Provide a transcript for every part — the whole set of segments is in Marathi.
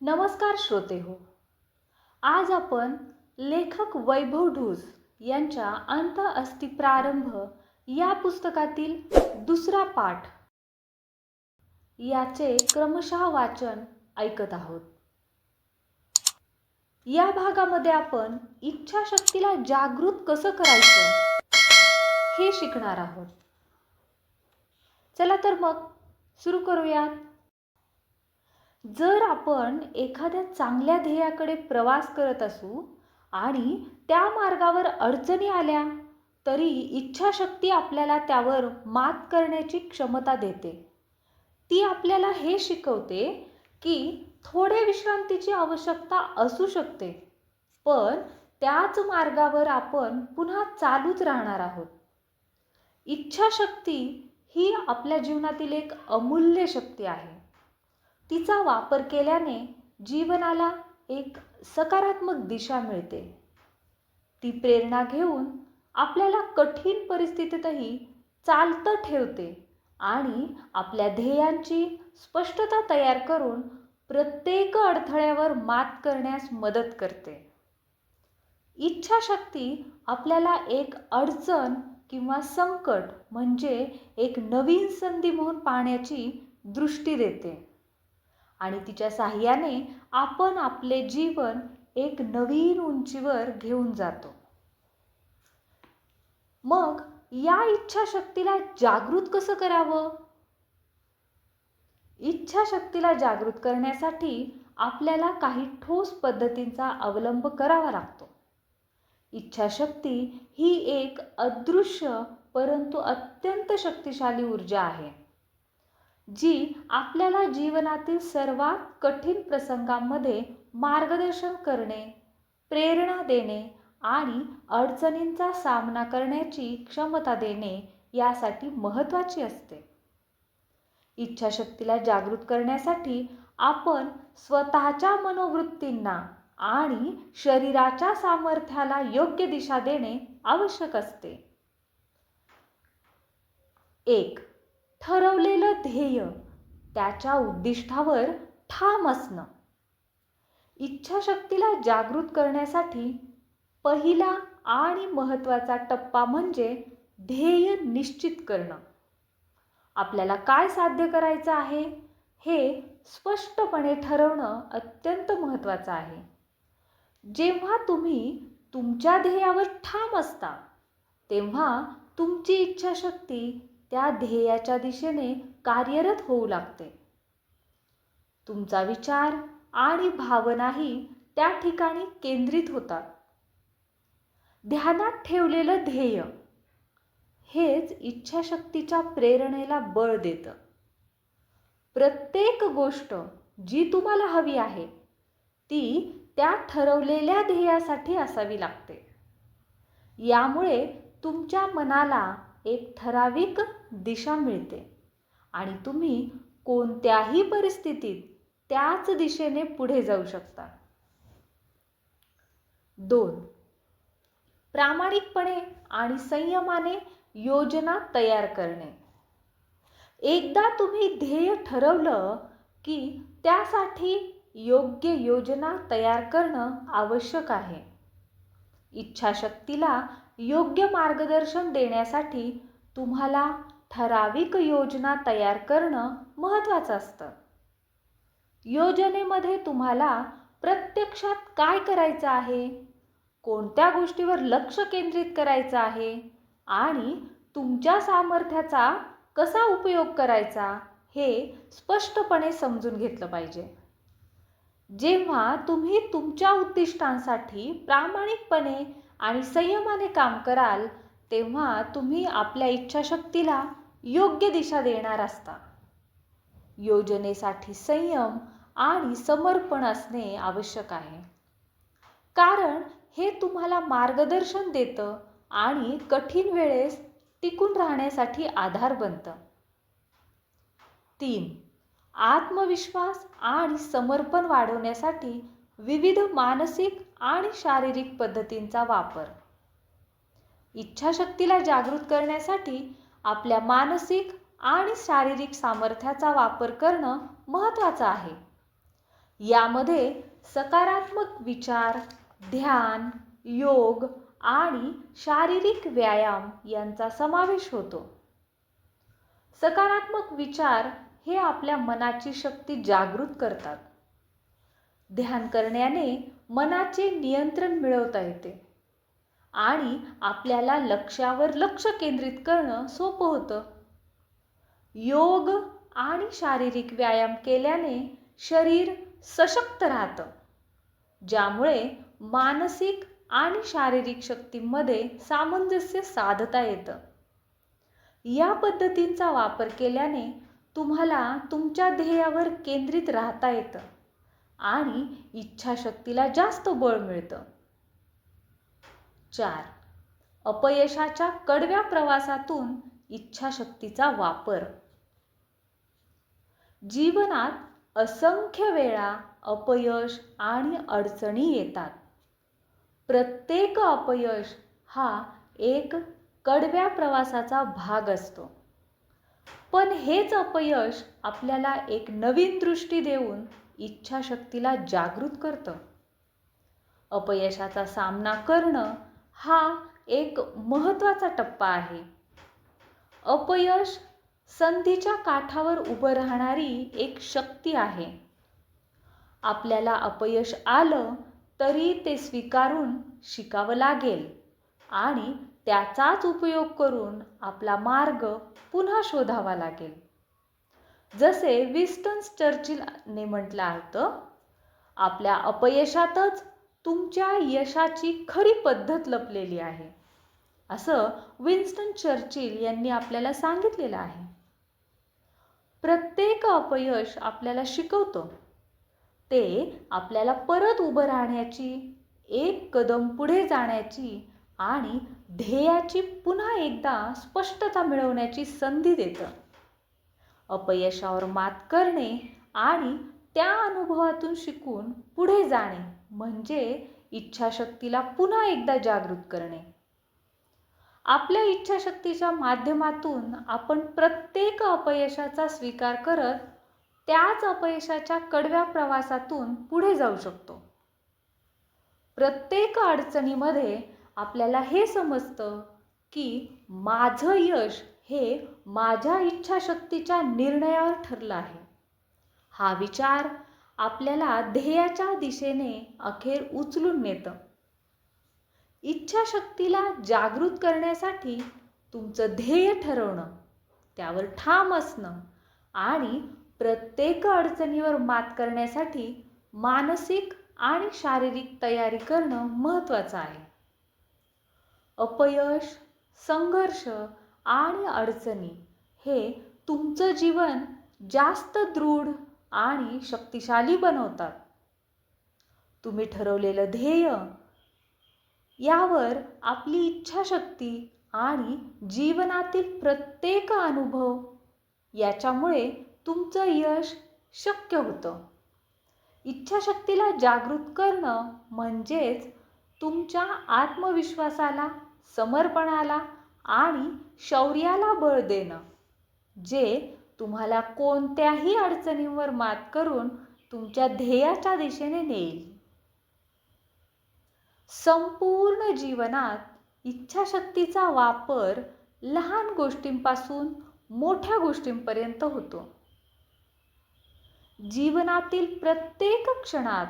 नमस्कार श्रोते हो. आज आपण लेखक वैभव ढूस यांच्या अंत अस्ति प्रारंभ या पुस्तकातील दुसरा पाठ याचे क्रमशः वाचन ऐकत आहोत. या भागामध्ये आपण इच्छाशक्तीला जागृत कसं करायचं हे शिकणार आहोत. चला तर मग सुरू करूयात जर आपण एखाद्या चांगल्या ध्येयाकडे प्रवास करत असू आणि त्या मार्गावर अडचणी आल्या तरी इच्छाशक्ती आपल्याला त्यावर मात करण्याची क्षमता देते. ती आपल्याला हे शिकवते की थोडे विश्रांतीची आवश्यकता असू शकते पण त्याच मार्गावर आपण पुन्हा चालूच राहणार आहोत. इच्छाशक्ती ही आपल्या जीवनातील एक अमूल्य शक्ती आहे. तिचा वापर केल्याने जीवनाला एक सकारात्मक दिशा मिळते. ती प्रेरणा घेऊन आपल्याला कठीण परिस्थितीतही चालतं ठेवते आणि आपल्या ध्येयांची स्पष्टता तयार करून प्रत्येक अडथळ्यावर मात करण्यास मदत करते. इच्छाशक्ती आपल्याला एक अडचण किंवा संकट म्हणजे एक नवीन संधी म्हणून पाहण्याची दृष्टी देते. आणि तिच्या साह्याने आपण आपले जीवन एक नवीन उंचीवर घेऊन जातो. मग या इच्छाशक्तीला जागृत कसं करावं? इच्छाशक्तीला जागृत करण्यासाठी आपल्याला काही ठोस पद्धतींचा अवलंब करावा लागतो. इच्छाशक्ती ही एक अदृश्य परंतु अत्यंत शक्तिशाली ऊर्जा आहे. जी आपल्याला जीवनातील सर्वात कठीण प्रसंगांमध्ये मार्गदर्शन करणे प्रेरणा देणे आणि अडचणींचा सामना करण्याची क्षमता देणे यासाठी महत्त्वाची असते. इच्छाशक्तीला जागृत करण्यासाठी आपण स्वतःच्या मनोवृत्तींना आणि शरीराच्या सामर्थ्याला योग्य दिशा देणे आवश्यक असते. एक ठरवलेलं ध्येय त्याच्या उद्दिष्टावर ठाम असणं. इच्छाशक्तीला जागृत करण्यासाठी पहिला आणि महत्त्वाचा टप्पा म्हणजे ध्येय निश्चित करणं. आपल्याला काय साध्य करायचं आहे हे स्पष्टपणे ठरवणं अत्यंत महत्त्वाचं आहे. जेव्हा तुम्ही तुमच्या ध्येयावर ठाम असता तेव्हा तुमची इच्छाशक्ती त्या ध्येयाच्या दिशेने कार्यरत होऊ लागते. तुमचा विचार आणि भावनाही त्या ठिकाणी केंद्रित होतात. ध्यानात ठेवलेलं ध्येय हेच इच्छाशक्तीच्या प्रेरणेला बळ देतं. प्रत्येक गोष्ट जी तुम्हाला हवी आहे ती त्या ठरवलेल्या ध्येयासाठी असावी लागते. यामुळे तुमच्या मनाला एक ठराविक दिशा मिळते. आणि तुम्ही कोणत्याही परिस्थितीत त्याच दिशेने पुढे जाऊ शकता. दोन. प्रामाणिकपणे आणि संयमाने योजना तयार करणे. एकदा तुम्ही ध्येय ठरवलं की त्यासाठी योग्य योजना तयार करणं आवश्यक आहे. इच्छाशक्तीला योग्य मार्गदर्शन देण्यासाठी तुम्हाला ठराविक योजना तयार करणं महत्त्वाचं असतं. योजनेमध्ये तुम्हाला प्रत्यक्षात काय करायचं आहे? कोणत्या गोष्टीवर लक्ष केंद्रित करायचं आहे? आणि तुमच्या सामर्थ्याचा कसा उपयोग करायचा हे स्पष्टपणे समजून घेतलं पाहिजे. जेव्हा तुम्ही तुमच्या उद्दिष्टांसाठी प्रामाणिकपणे आणि संयमाने काम कराल तेव्हा तुम्ही आपल्या इच्छाशक्तीला योग्य दिशा देणार असता. योजनेसाठी संयम आणि समर्पण असणे आवश्यक आहे. कारण हे तुम्हाला मार्गदर्शन देतं आणि कठीण वेळेस टिकून राहण्यासाठी आधार बनतं. तीन आत्मविश्वास आणि समर्पण वाढवण्यासाठी विविध मानसिक आणि शारीरिक पद्धतींचा वापर. इच्छाशक्तीला जागृत करण्यासाठी आपल्या मानसिक आणि शारीरिक सामर्थ्याचा वापर करणं महत्त्वाचं आहे. यामध्ये सकारात्मक विचार ध्यान योग आणि शारीरिक व्यायाम यांचा समावेश होतो. सकारात्मक विचार हे आपल्या मनाची शक्ती जागृत करतात. ध्यान करण्याने मनाचे नियंत्रण मिळवता येते. आणि आपल्याला लक्षावर लक्ष केंद्रित करणं सोपं होतं. योग आणि शारीरिक व्यायाम केल्याने शरीर सशक्त राहतं ज्यामुळे मानसिक आणि शारीरिक शक्तींमध्ये सामंजस्य साधता येतं. या पद्धतींचा वापर केल्याने तुम्हाला तुमच्या ध्येयावर केंद्रित राहता येतं. आणि इच्छाशक्तीला जास्त बळ मिळतं. चार. अपयशाच्या कडव्या प्रवासातून इच्छाशक्तीचा वापर. जीवनात असंख्य वेळा अपयश आणि अडचणी येतात. प्रत्येक अपयश हा एक कडव्या प्रवासाचा भाग असतो. पण हेच अपयश आपल्याला एक नवीन दृष्टी देऊन इच्छाशक्तीला जागृत करतं. अपयशाचा सामना करणं हा एक महत्त्वाचा टप्पा आहे. अपयश संधीच्या काठावर उभं राहणारी एक शक्ती आहे. आपल्याला अपयश आलं तरी ते स्वीकारून शिकावं लागेल आणि त्याचाच उपयोग करून आपला मार्ग पुन्हा शोधावा लागेल. जसे विस्टन चर्चिलने म्हटलं होतं आपल्या अपयशातच तुमच्या यशाची खरी पद्धत लपलेली आहे असं विन्स्टन चर्चिल यांनी आपल्याला सांगितलेलं आहे. प्रत्येक अपयश आपल्याला शिकवतं. ते आपल्याला परत उभं राहण्याची एक कदम पुढे जाण्याची आणि ध्येयाची पुन्हा एकदा स्पष्टता मिळवण्याची संधी देतं. अपयशावर मात करणे आणि त्या अनुभवातून शिकून पुढे जाणे म्हणजे इच्छाशक्तीला पुन्हा एकदा जागृत करणे. आपल्या इच्छाशक्तीच्या माध्यमातून आपण प्रत्येक अपयशाचा स्वीकार करत त्याच अपयशाच्या कडव्या प्रवासातून पुढे जाऊ शकतो. प्रत्येक अडचणीमध्ये आपल्याला हे समजतं की माझं यश हे माझ्या इच्छाशक्तीच्या निर्णयावर ठरलं आहे. हा विचार आपल्याला ध्येयाच्या दिशेने अखेर उचलून नेतं. इच्छाशक्तीला जागृत करण्यासाठी तुमचं ध्येय ठरवणं त्यावर ठाम असणं आणि प्रत्येक अडचणीवर मात करण्यासाठी मानसिक आणि शारीरिक तयारी करणं महत्त्वाचं आहे. अपयश संघर्ष आणि अडचणी हे तुमचं जीवन जास्त दृढ आणि शक्तिशाली बनवतात. तुम्ही ठरवलेलं ध्येय यावर आपली इच्छाशक्ती आणि जीवनातील प्रत्येक अनुभव याच्यामुळे तुमचं यश शक्य होतं. इच्छाशक्तीला जागृत करणं म्हणजेच तुमच्या आत्मविश्वासाला समर्पणाला आणि शौर्याला बळ देणं जे तुम्हाला कोणत्याही अडचणींवर मात करून तुमच्या ध्येयाच्या दिशेने नेईल. संपूर्ण जीवनात इच्छाशक्तीचा वापर लहान गोष्टींपासून मोठ्या गोष्टींपर्यंत होतो. जीवनातील प्रत्येक क्षणात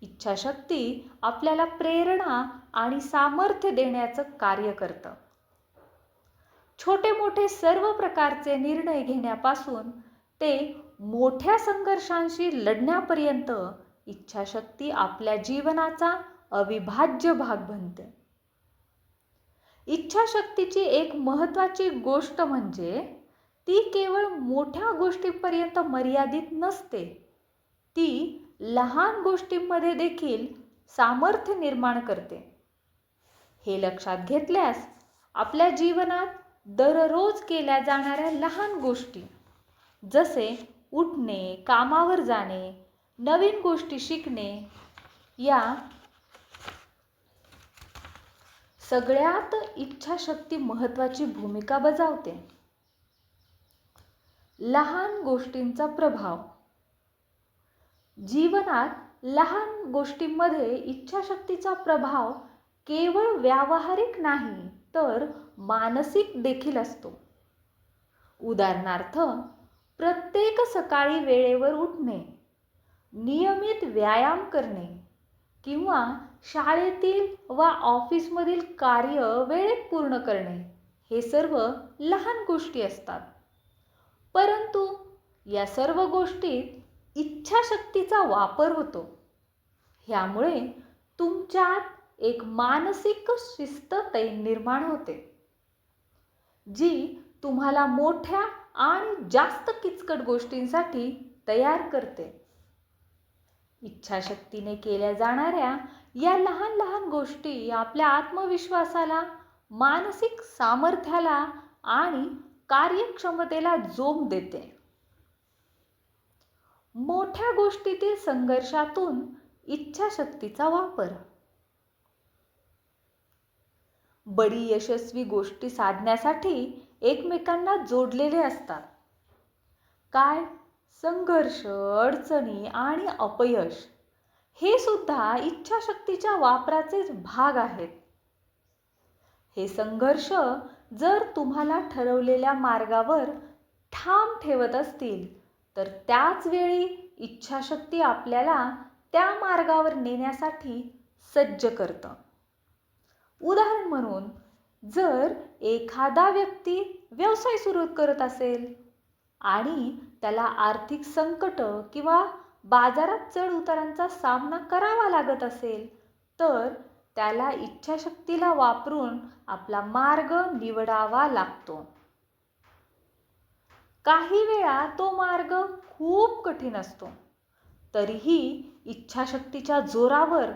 इच्छाशक्ती आपल्याला प्रेरणा आणि सामर्थ्य देण्याचं कार्य करतं. छोटे मोठे सर्व प्रकारचे निर्णय घेण्यापासून ते मोठ्या संघर्षांशी लढण्यापर्यंत इच्छाशक्ती आपल्या जीवनाचा अविभाज्य भाग बनते. इच्छाशक्तीची एक महत्त्वाची गोष्ट म्हणजे ती केवळ मोठ्या गोष्टींपर्यंत मर्यादित नसते. ती लहान गोष्टींमध्ये देखील सामर्थ्य निर्माण करते. हे लक्षात घेतल्यास आपल्या जीवनात दररोज केल्या जाणाऱ्या लहान गोष्टी. जसे उठणे कामावर जाणे नवीन गोष्टी शिकणे या सगळ्यात इच्छाशक्ती महत्त्वाची भूमिका बजावते. लहान गोष्टींचा प्रभाव. जीवनात लहान गोष्टींमध्ये इच्छाशक्तीचा प्रभाव केवळ व्यावहारिक नाही तर मानसिक देखील असतो. उदाहरणार्थ प्रत्येक सकाळी वेळेवर उठणे नियमित व्यायाम करणे किंवा शाळेतील वा ऑफिसमधील कार्य वेळेत पूर्ण करणे हे सर्व लहान गोष्टी असतात. परंतु या सर्व गोष्टीत इच्छाशक्तीचा वापर होतो. ह्यामुळे तुमच्यात एक मानसिक शिस्त तै निर्माण होते. जी तुम्हाला मोठ्या आणि जास्त किचकट गोष्टींसाठी तयार करते. इच्छाशक्तीने केल्या जाणाऱ्या या लहान लहान गोष्टी आपल्या आत्मविश्वासाला मानसिक सामर्थ्याला आणि कार्यक्षमतेला जोम देते. मोठ्या गोष्टीतील संघर्षातून इच्छाशक्तीचा वापर. बडी यशस्वी गोष्टी साधण्यासाठी एकमेकांना जोडलेले असतात. काय? संघर्ष अडचणी आणि अपयश हे सुद्धा इच्छाशक्तीच्या वापराचेच भाग आहेत. हे संघर्ष जर तुम्हाला ठरवलेल्या मार्गावर ठाम ठेवत असतील तर त्याच वेळी इच्छाशक्ती आपल्याला त्या मार्गावर नेण्यासाठी सज्ज करतं. उदाहरण म्हणून जर एखादा व्यक्ती व्यवसाय सुरू करत असेल आणि त्याला आर्थिक संकट किंवा बाजारात चढ उतारांचा सामना करावा लागत असेल तर त्याला इच्छाशक्तीला वापरून आपला मार्ग निवडावा लागतो. काही वेळा तो मार्ग खूप कठीण असतो. तरीही इच्छाशक्तीच्या जोरावर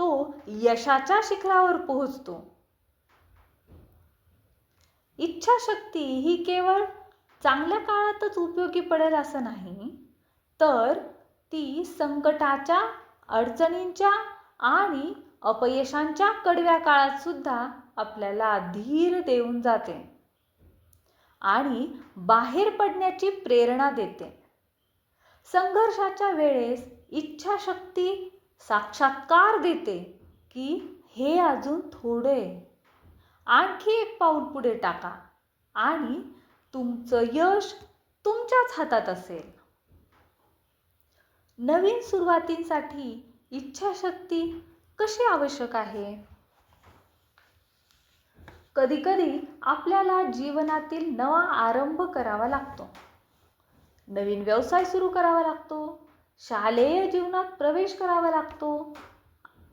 तो यशाच्या शिखरावर पोहोचतो. इच्छाशक्ती ही केवळ चांगल्या काळातच उपयोगी पडेल असं नाही तर ती संकटाच्या अडचणींच्या आणि अपयशांच्या कडव्या काळात सुद्धा आपल्याला धीर देऊन जाते आणि बाहेर पडण्याची प्रेरणा देते. संघर्षाच्या वेळेस इच्छाशक्ती साक्षात्कार देते की हे अजून थोडे. आणखी एक पाऊल पुढे टाका आणि तुमचं यश तुमच्याच हातात असेल. नवीन सुरुवातींसाठी इच्छाशक्ती कशी आवश्यक आहे? कधीकधी आपल्याला जीवनातील नवा आरंभ करावा लागतो. नवीन व्यवसाय सुरू करावा लागतो. शालेय जीवनात प्रवेश करावा लागतो.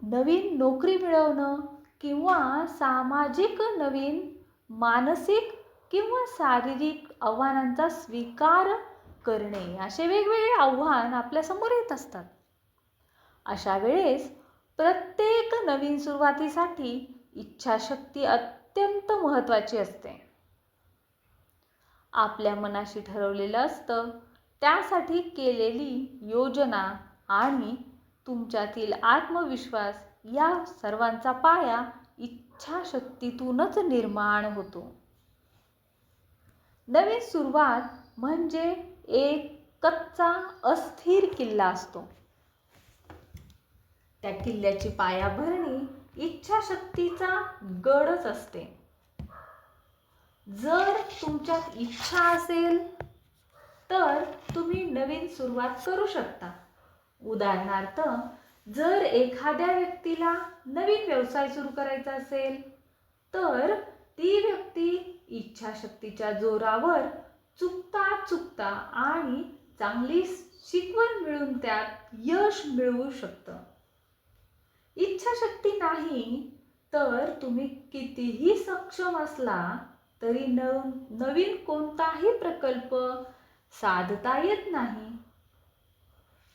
नवीन नोकरी मिळवणं किंवा सामाजिक नवीन मानसिक किंवा शारीरिक आव्हानांचा स्वीकार करणे असे वेगवेगळे आव्हान आपल्यासमोर येत असतात. अशा वेळेस प्रत्येक नवीन सुरुवातीसाठी इच्छाशक्ती अत्यंत महत्त्वाची असते. आपल्या मनाशी ठरवलेलं असतं त्यासाठी केलेली योजना आणि तुमच्यातील आत्मविश्वास या सर्वांचा पाया इच्छाशक्तीतूनच निर्माण होतो. नवीन सुरुवात म्हणजे एक कच्चा अस्थिर किल्ला असतो. त्या किल्ल्याची पायाभरणी इच्छाशक्तीचा गडच असते. जर तुमच्यात इच्छा असेल तर तुम्ही नवीन सुरुवात करू शकता. उदाहरणार्थ जर एखाद्या व्यक्तीला नवीन व्यवसाय सुरू करायचा असेल तर ती व्यक्ती इच्छाशक्तीच्या जोरावर चुकता चुकता आणि चांगली शिकवण मिळून त्यात यश मिळवू शकतं. इच्छाशक्ती नाही तर तुम्ही कितीही सक्षम असला तरी नव नवीन कोणताही प्रकल्प साधता येत नाही.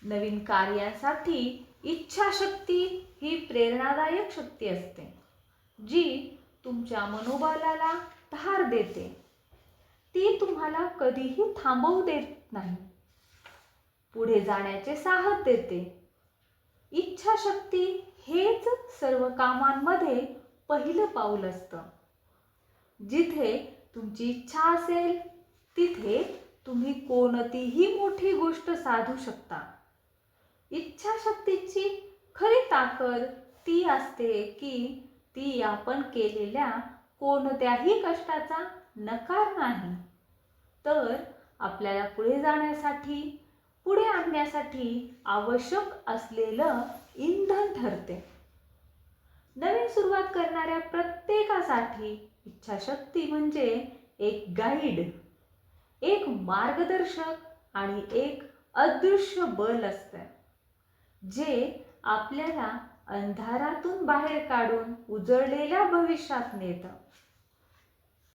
नवीन कार्यासाठी इच्छाशक्ती ही प्रेरणादायक शक्ती असते जी तुमच्या मनोबलाला धार देते. ती तुम्हाला कधीही थांबवू देत नाही. पुढे जाण्याचे साहस देते. इच्छाशक्ती हेच सर्व कामांमध्ये पहिलं पाऊल असतं. जिथे तुमची इच्छा असेल तिथे तुम्ही कोणतीही मोठी गोष्ट साधू शकता. इच्छाशक्तीची खरी ताकद ती असते की ती आपण केलेल्या कोणत्याही कष्टाचा नकार नाही. तर आपल्याला पुढे जाण्यासाठी पुढे आणण्यासाठी आवश्यक असलेलं इंधन ठरते. नवीन सुरुवात करणाऱ्या प्रत्येकासाठी इच्छाशक्ती म्हणजे एक गाईड एक मार्गदर्शक आणि एक अदृश्य बल असतं जे आपल्याला अंधारातून बाहेर काढून उजळलेल्या भविष्यात नेतं.